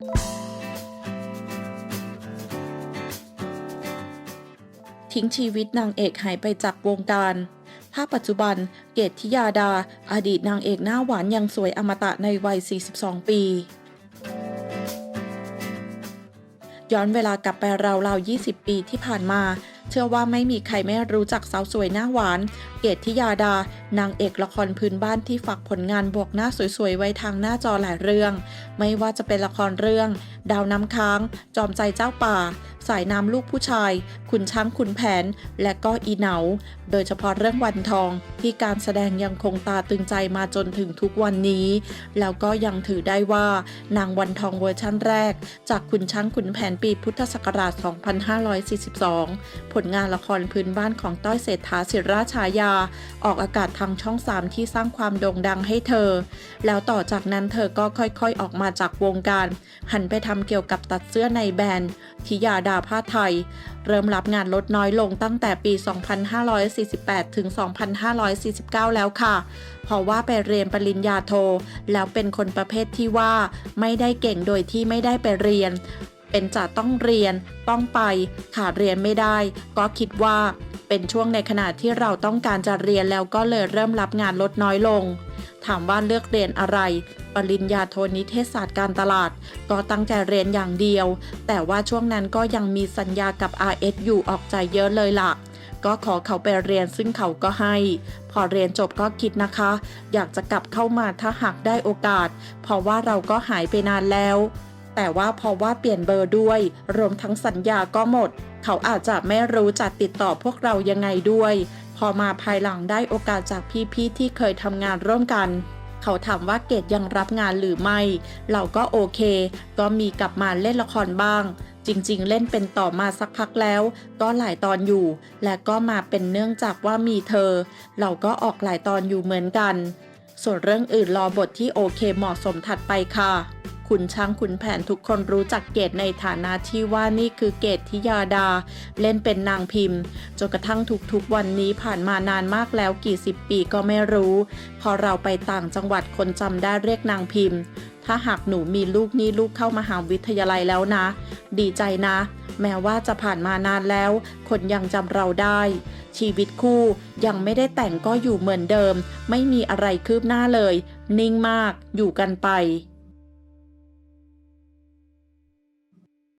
ทิ้งชีวิตนางเอกหายไปจากวงการ ภาพปัจจุบัน เกตทิยาดา อดีตนางเอกหน้าหวานยังสวยอมตะในวัย 42 ปี ย้อนเวลากลับไปราวๆ 20 ปีที่ผ่านมา เชื่อว่าไม่มีใครไม่รู้จักสาวสวยหน้าหวาน เกตทิยาดา นางเอกละครพื้นบ้านที่ฝากผลงานบวกหน้าสวยๆ ไว้ทางหน้าจอหลายเรื่อง ไม่ว่าจะเป็นละครเรื่อง ดาวน้ำค้าง จอมใจเจ้าป่า สายน้ำลูกผู้ชายขุนช้างขุนแผน และก็อีเหนา โดยเฉพาะเรื่องวันทอง ที่การแสดงยังคงตาตึงใจมาจนถึงทุกวันนี้ แล้วก็ยังถือได้ว่านางวันทองเวอร์ชั่นแรก จากขุนช้างขุนแผนปีพุทธศักราช 2542 ผลงานละครพื้นบ้านของต้อยเศรษฐาศิราชายา ออกอากาศทางช่อง 3 ที่สร้างความโด่งดังให้เธอ แล้วต่อจากนั้นเธอก็ค่อยๆออกมาจากวงการ หันไปทำเกี่ยวกับตัดเสื้อในแบรนด์ทิยาดาผ้าไทย เริ่มรับงานลดน้อยลงตั้งแต่ปี 2548 ถึง 2549 แล้วค่ะ เพราะว่าไปเรียนปริญญาโท แล้วเป็นคนประเภทที่ว่าไม่ได้เก่งโดยที่ไม่ได้ไปเรียน เป็นจะต้องเรียน ต้องไป ขาดเรียนไม่ได้ ก็คิดว่าเป็นช่วงในขณะที่เราต้องการจะเรียนแล้วก็เลยเริ่มรับงานลดน้อยลง ถามว่าเลือกเรียนอะไร ปริญญาโทนิเทศศาสตร์การตลาด ก็ตั้งใจเรียนอย่างเดียว แต่ว่าช่วงนั้นก็ยังมีสัญญากับ RS อยู่ออกใจเยอะเลยล่ะก็ขอเขาไปเรียนซึ่งเขาก็ให้ พอเรียนจบก็คิดนะคะ อยากจะกลับเข้ามาถ้าหากได้โอกาส เพราะว่าเราก็หายไปนานแล้ว แต่ว่าเพราะว่าเปลี่ยนเบอร์ด้วย รวมทั้งสัญญาก็หมด เขาอาจจะไม่รู้จะติดต่อพวกเรายังไงด้วย พอมาภายหลังได้โอกาสจากพี่ๆที่เคยทำงานร่วมกัน เขาถามว่าเกดยังรับงานหรือไม่ เราก็โอเค ก็มีกลับมาเล่นละครบ้าง จริงๆ เล่นเป็นต่อมาสักพักแล้ว ก็หลายตอนอยู่ และก็มาเป็นเนื่องจากว่ามีเธอ เราก็ออกหลายตอนอยู่เหมือนกัน ส่วนเรื่องอื่นรอบทที่โอเคเหมาะสมถัดไปค่ะ ขุนช้างขุนแผนทุกคนรู้จักเกตในฐานะที่ว่านี่คือเกตทิยาดา เล่นเป็นนางพิมพ์จนกระทั่งทุกๆวันนี้ผ่านมานานมากแล้วกี่สิบปีก็ไม่รู้ พอเราไปต่างจังหวัดคนจำได้เรียกนางพิมพ์ ถ้าหากหนูมีลูกนี่ลูกเข้ามาหาวิทยาลัยแล้วนะ ดีใจนะ แม้ว่าจะผ่านมานานแล้ว คนยังจำเราได้ ชีวิตคู่ยังไม่ได้แต่งก็อยู่เหมือนเดิม ไม่มีอะไรคืบหน้าเลย นิ่งมากอยู่กันไป